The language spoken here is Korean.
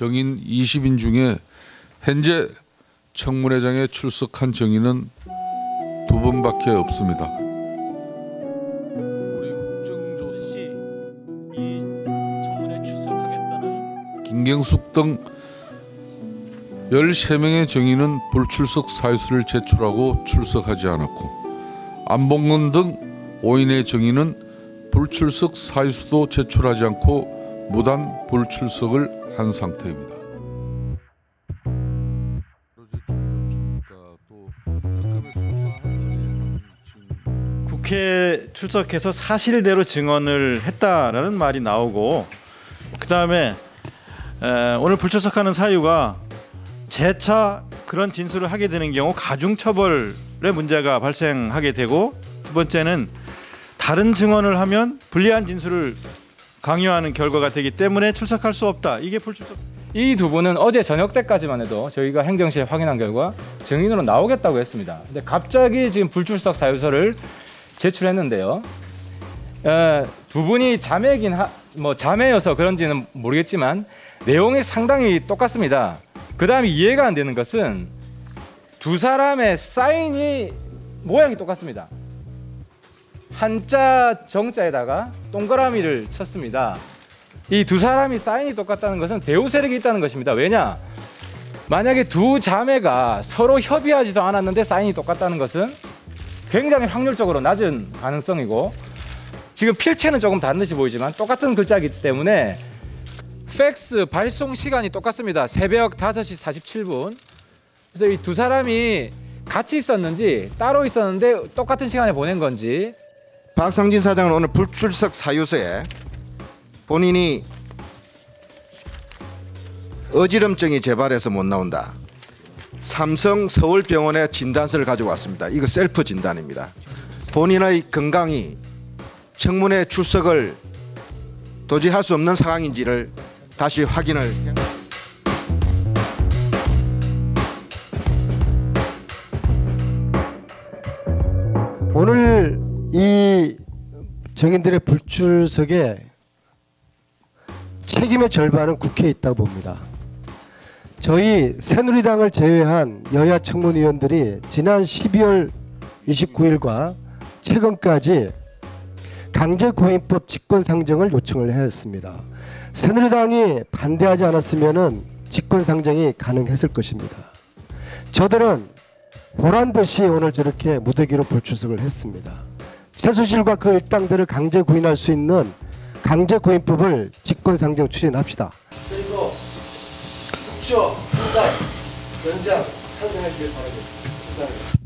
정인 20인 중에 현재 청문회장에 출석한 정인은 두 번밖에 없습니다. 우리 국정조사 씨, 이 청문회 출석하겠다는 김경숙 등 13명의 정인은 불출석 사유서를 제출하고 출석하지 않았고 안봉근 등 5인의 정인은 불출석 사유서도 제출하지 않고 무단 불출석을 한 상태입니다. 국회 출석해서 사실대로 증언을 했다라는 말이 나오고 그 다음에 오늘 불출석하는 사유가 재차 그런 진술을 하게 되는 경우 가중처벌의 문제가 발생하게 되고 두 번째는 다른 증언을 하면 불리한 진술을 강요하는 결과가 되기 때문에 출석할 수 없다. 이게 불출석. 이 두 분은 어제 저녁 때까지만 해도 저희가 행정실에 확인한 결과 증인으로 나오겠다고 했습니다. 근데 갑자기 지금 불출석 사유서를 제출했는데요. 에, 두 분이 자매긴 하, 뭐 자매여서 그런지는 모르겠지만 내용이 상당히 똑같습니다. 그다음에 이해가 안 되는 것은 두 사람의 사인이 모양이 똑같습니다. 한자 정자에다가 동그라미를 쳤습니다. 이 두 사람이 사인이 똑같다는 것은 배우 세력이 있다는 것입니다. 왜냐? 만약에 두 자매가 서로 협의하지도 않았는데 사인이 똑같다는 것은 굉장히 확률적으로 낮은 가능성이고 지금 필체는 조금 다른 듯이 보이지만 똑같은 글자이기 때문에 팩스 발송 시간이 똑같습니다. 새벽 5시 47분. 그래서 이 두 사람이 같이 있었는지 따로 있었는데 똑같은 시간에 보낸 건지 박상진 사장은 오늘 불출석 사유서에 본인이 어지럼증이 재발해서 못 나온다. 삼성 서울병원에 진단서를 가지고 왔습니다. 이거 셀프 진단입니다. 본인의 건강이 청문회 출석을 도저히 할 수 없는 상황인지를 다시 확인을 해- 오늘 이 정인들의 불출석에 책임의 절반은 국회에 있다고 봅니다. 저희 새누리당을 제외한 여야 청문위원들이 지난 12월 29일과 최근까지 강제고임법 직권상정을 요청을 하였습니다. 새누리당이 반대하지 않았으면 직권상정이 가능했을 것입니다. 저들은 보란 듯이 오늘 저렇게 무더기로 불출석을 했습니다. 최수실과 그 일당들을 강제 구인할 수 있는 강제 구인법을 직권상정 추진합시다. 그리고 국조 한달 연장 찬성해 주길 바라겠습니다. 감사합니다.